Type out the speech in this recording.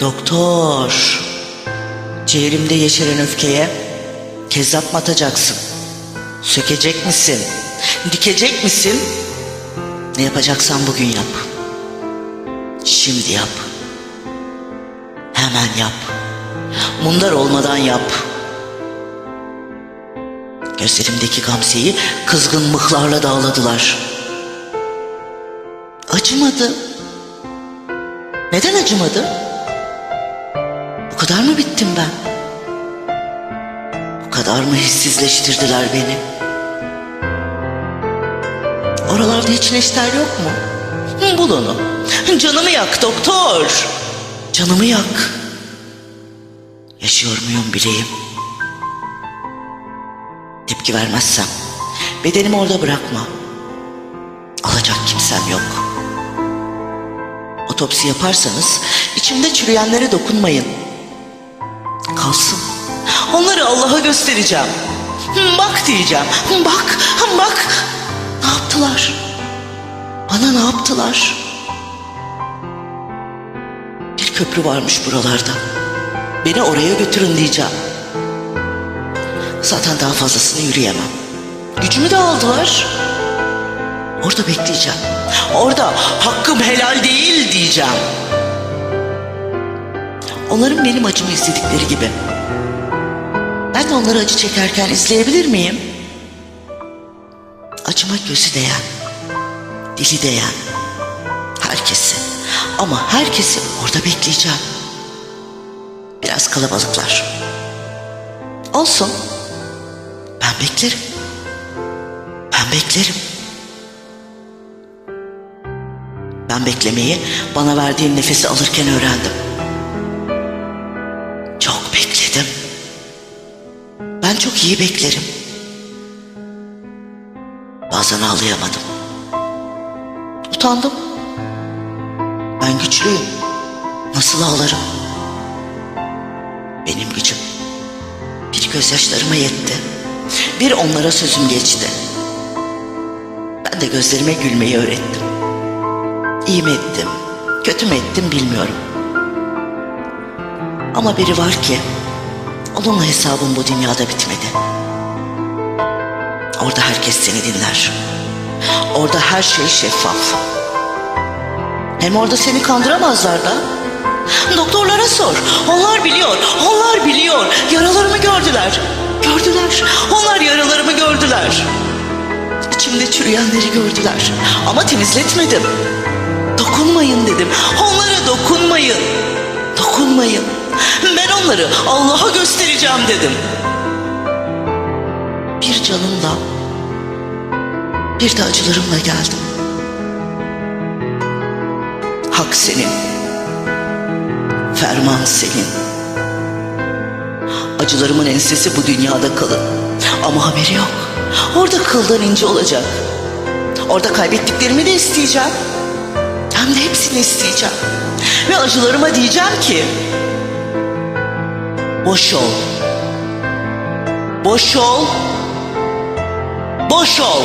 Doktor. Ciğerimde yeşeren öfkeye kezzap mı atacaksın? Sökecek misin? Dikecek misin? Ne yapacaksan bugün yap. Şimdi yap. Hemen yap. Mundar olmadan yap. Gözlerimdeki gamzeyi kızgın mıhlarla dağladılar. Acımadı. Neden acımadı? Kadar mı bittim ben? Bu kadar mı hissizleştirdiler beni? Oralarda hiç neşter yok mu? Bul onu. Canımı yak doktor. Canımı yak. Yaşıyor muyum bileyim. Tepki vermezsem bedenimi orada bırakma. Alacak kimsem yok. Otopsi yaparsanız içimde çürüyenlere dokunmayın. Kalsın. Onları Allah'a göstereceğim. Hı, Bak diyeceğim. Hı, Bak, hı, bak. Ne yaptılar? Bana ne yaptılar? Bir köprü varmış buralarda. Beni oraya götürün diyeceğim. Zaten daha fazlasını yürüyemem. Gücümü de aldılar. Orada bekleyeceğim. Orada hakkım helal değil diyeceğim. Onların benim acımı izledikleri gibi. Ben de onları acı çekerken izleyebilir miyim? Acıma gözü değen, dili değen, herkesi ama herkesi orada bekleyeceğim. Biraz kalabalıklar. Olsun. Ben beklerim. Ben beklerim. Ben beklemeyi bana verdiğin nefesi alırken öğrendim. Çok iyi beklerim. Bazen ağlayamadım. Utandım. Ben güçlüyüm. Nasıl ağlarım? Benim gücüm bir gözyaşlarıma yetti. Bir onlara sözüm geçti. Ben de gözlerime gülmeyi öğrettim. İyi mi ettim, kötü mü ettim bilmiyorum. Ama biri var ki onunla hesabım bu dünyada bitmedi. Orada herkes seni dinler. Orada her şey şeffaf. Hem orada seni kandıramazlar da. Doktorlara sor. Onlar biliyor. Onlar biliyor. Yaralarımı gördüler. Gördüler. Onlar yaralarımı gördüler. İçimde çürüyenleri gördüler. Ama temizletmedim. Dokunmayın dedim. Onlara dokunmayın. Dokunmayın. Ben onları Allah'a göstereceğim dedim. Bir canımla, bir de acılarımla geldim. Hak senin. Ferman senin. Acılarımın ensesi bu dünyada kalın. Ama haberi yok. Orada kıldan ince olacak. Orada kaybettiklerimi de isteyeceğim. Hem de hepsini isteyeceğim. Ve acılarıma diyeceğim ki... Boş ol. Boş ol. Boş ol.